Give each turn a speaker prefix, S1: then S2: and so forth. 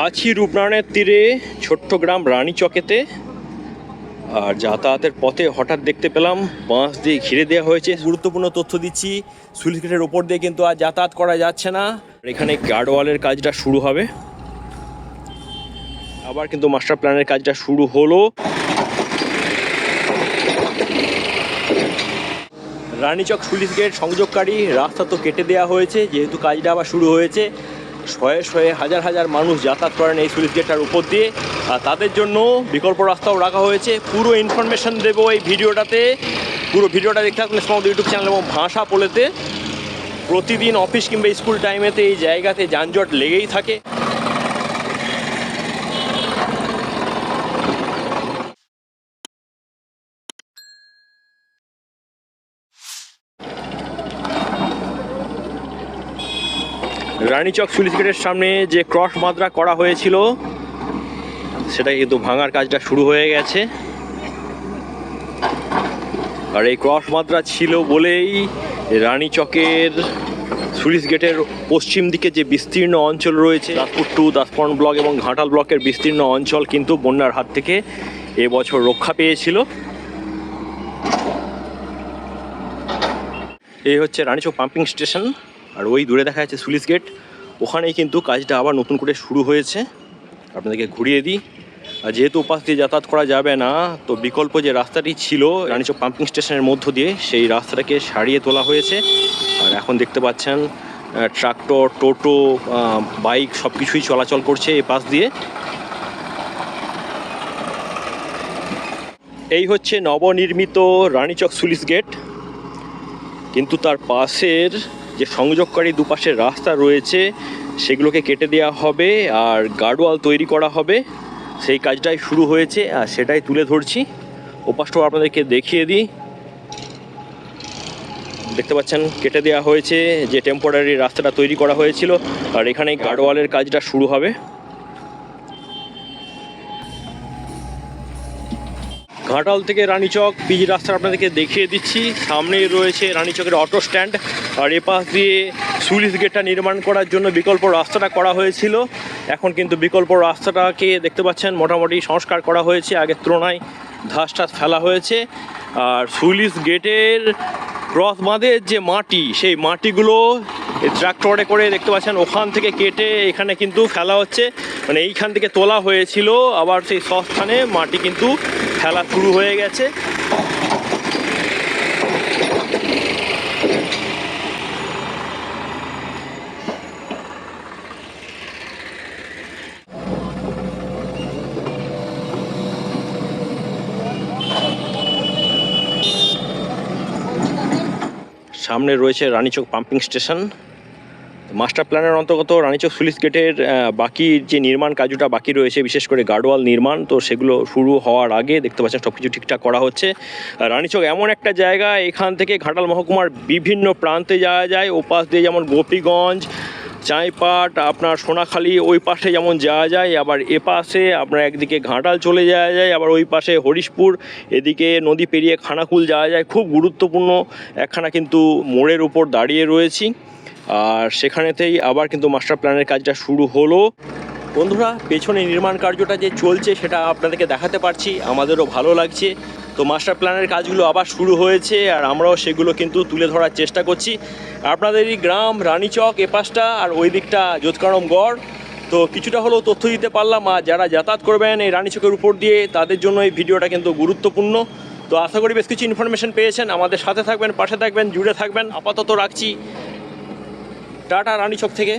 S1: আছি রূপনারায়ণের তীরে ছোট্ট গ্রাম রানীচকেতে। আর যাতায়াতের পথে হঠাৎ দেখতে পেলাম বাঁশ দিয়ে ঘিরে দেওয়া হয়েছে। গুরুত্বপূর্ণ তথ্য দিচ্ছি সুইচ গেটের ওপর দিয়ে কিন্তু আর যাতায়াত করা যাচ্ছে না। এখানে গার্ডওয়ালের কাজটা শুরু হবে। আবার কিন্তু মাস্টার প্ল্যানের কাজটা শুরু হলো। রানীচক সুলিশ গেট সংযোগকারী রাস্তা তো কেটে দেওয়া হয়েছে যেহেতু কাজটা আবার শুরু হয়েছে। শয়ে শয়ে হাজার হাজার মানুষ যাতায়াত করেন এই সুইস গেটটার উপর দিয়ে। আর তাদের জন্য বিকল্প রাস্তাও রাখা হয়েছে। পুরো ইনফরমেশন দেবো এই ভিডিওটাতে। পুরো ভিডিওটা দেখতে থাকলে সমস্ত ইউটিউব চ্যানেল এবং ভাষা পোলেতে। প্রতিদিন অফিস কিংবা স্কুল টাইমেতে এই জায়গাতে যানজট লেগেই থাকে। রানীচক সুলিশ গেটের সামনে যে ক্রস মাদ্রা করা হয়েছিল সেটা কিন্তু ভাঙার কাজটা শুরু হয়ে গেছে। আর এই ক্রস মাদ্রা ছিল বলেই রানীচকের সুলিশ গেটের পশ্চিম দিকে যে বিস্তীর্ণ অঞ্চল রয়েছে, দাসপুর টু, দাসপন ব্লক এবং ঘাটাল ব্লকের বিস্তীর্ণ অঞ্চল কিন্তু বন্যার হাত থেকে এবছর রক্ষা পেয়েছিল। এই হচ্ছে রানীচক পাম্পিং স্টেশন। আর ওই দূরে দেখা যাচ্ছে সুলিশ গেট। ওখানেই কিন্তু কাজটা আবার নতুন করে শুরু হয়েছে। আপনাদেরকে ঘুরিয়ে দিই। আর যেহেতু উপাস দিয়ে যাতায়াত করা যাবে না, তো বিকল্প যে রাস্তাটি ছিল, রানীচক পাম্পিং স্টেশনের মধ্য দিয়ে, সেই রাস্তাটাকে সারিয়ে তোলা হয়েছে। আর এখন দেখতে পাচ্ছেন ট্রাক্টর, টোটো বাইক সব কিছুই চলাচল করছে এই পাশ দিয়ে। এই হচ্ছে নবনির্মিত রানীচক সুলিশ গেট। কিন্তু তার পাশের যে সংযোগকারী দুপাশের রাস্তা রয়েছে, সেগুলোকে কেটে দেওয়া হবে আর গার্ডওয়াল তৈরি করা হবে। সেই কাজটাই শুরু হয়েছে, আর সেটাই তুলে ধরছি। ওপাশটাও আপনাদেরকে দেখিয়ে দিই। দেখতে পাচ্ছেন, কেটে দেওয়া হয়েছে যে টেম্পোরারি রাস্তাটা তৈরি করা হয়েছিল, আর এখানেই গার্ডওয়ালের কাজটা শুরু হবে। ঘাটাল থেকে রানীচক পিজি রাস্তা আপনাদেরকে দেখিয়ে দিচ্ছি। সামনেই রয়েছে রানীচকের অটো স্ট্যান্ড। আর এপাশ দিয়ে সুইচ গেটটা নির্মাণ করার জন্য বিকল্প রাস্তাটা করা হয়েছিল। এখন কিন্তু বিকল্প রাস্তাটাকে দেখতে পাচ্ছেন, মোটামুটি সংস্কার করা হয়েছে। আগের তুলনায় ধাস টাস ফেলা হয়েছে। আর সুইলিশ গেটের ক্রস বাঁধের যে মাটি, সেই মাটিগুলো ট্রাক্টরে করে দেখতে পাচ্ছেন, ওখান থেকে কেটে এখানে কিন্তু ফেলা হচ্ছে। মানে এইখান থেকে তোলা হয়েছিল, আবার সেই সস্থানে মাটি কিন্তু ফেলা শুরু হয়ে গেছে। সামনে রয়েছে রানীচক পাম্পিং স্টেশন। মাস্টার প্ল্যানের অন্তর্গত রানীচক সুলিশ গেটের বাকি যে নির্মাণ কাজটা বাকি রয়েছে, বিশেষ করে গার্ডওয়াল নির্মাণ, তো সেগুলো শুরু হওয়ার আগে দেখতে পাচ্ছেন সব কিছু ঠিকঠাক করা হচ্ছে। রানীচক এমন একটা জায়গা, এখান থেকে ঘাটাল মহকুমার বিভিন্ন প্রান্তে যাওয়া যায়, ওপাশ দিয়ে যেমন গোপীগঞ্জ, চাঁইপাট, আপনার সোনাখালী, ওই পাশে যেমন যাওয়া যায়, আবার এ পাশে আপনার একদিকে ঘাটাল চলে যাওয়া যায়, আবার ওই পাশে হরিশপুর, এদিকে নদী পেরিয়ে খানাকুল যাওয়া যায়। খুব গুরুত্বপূর্ণ, একখানা কিন্তু মোড়ের উপর দাঁড়িয়ে রয়েছি। আর সেখানেতেই আবার কিন্তু মাস্টার প্ল্যানের কাজটা শুরু হলো। বন্ধুরা, পেছনে নির্মাণ কার্যটা যে চলছে সেটা আপনাদেরকে দেখাতে পারছি, আমাদেরও ভালো লাগছে। তো মাস্টার প্ল্যানের কাজগুলো আবার শুরু হয়েছে আর আমরাও সেগুলো কিন্তু তুলে ধরার চেষ্টা করছি। আপনাদেরই গ্রাম, রানীচক, এপাশটা আর ওই দিকটা যোৎকারম গড়। তো কিছুটা হলেও তথ্য দিতে পারলাম আর যারা যাতায়াত করবেন এই রানীচকের উপর দিয়ে, তাদের জন্য এই ভিডিওটা কিন্তু গুরুত্বপূর্ণ। তো আশা করি বেশ কিছু ইনফরমেশন পেয়েছেন। আমাদের সাথে থাকবেন, পাশে থাকবেন, জুড়ে থাকবেন। আপাতত রাখছি। টাটা রানীচক থেকে।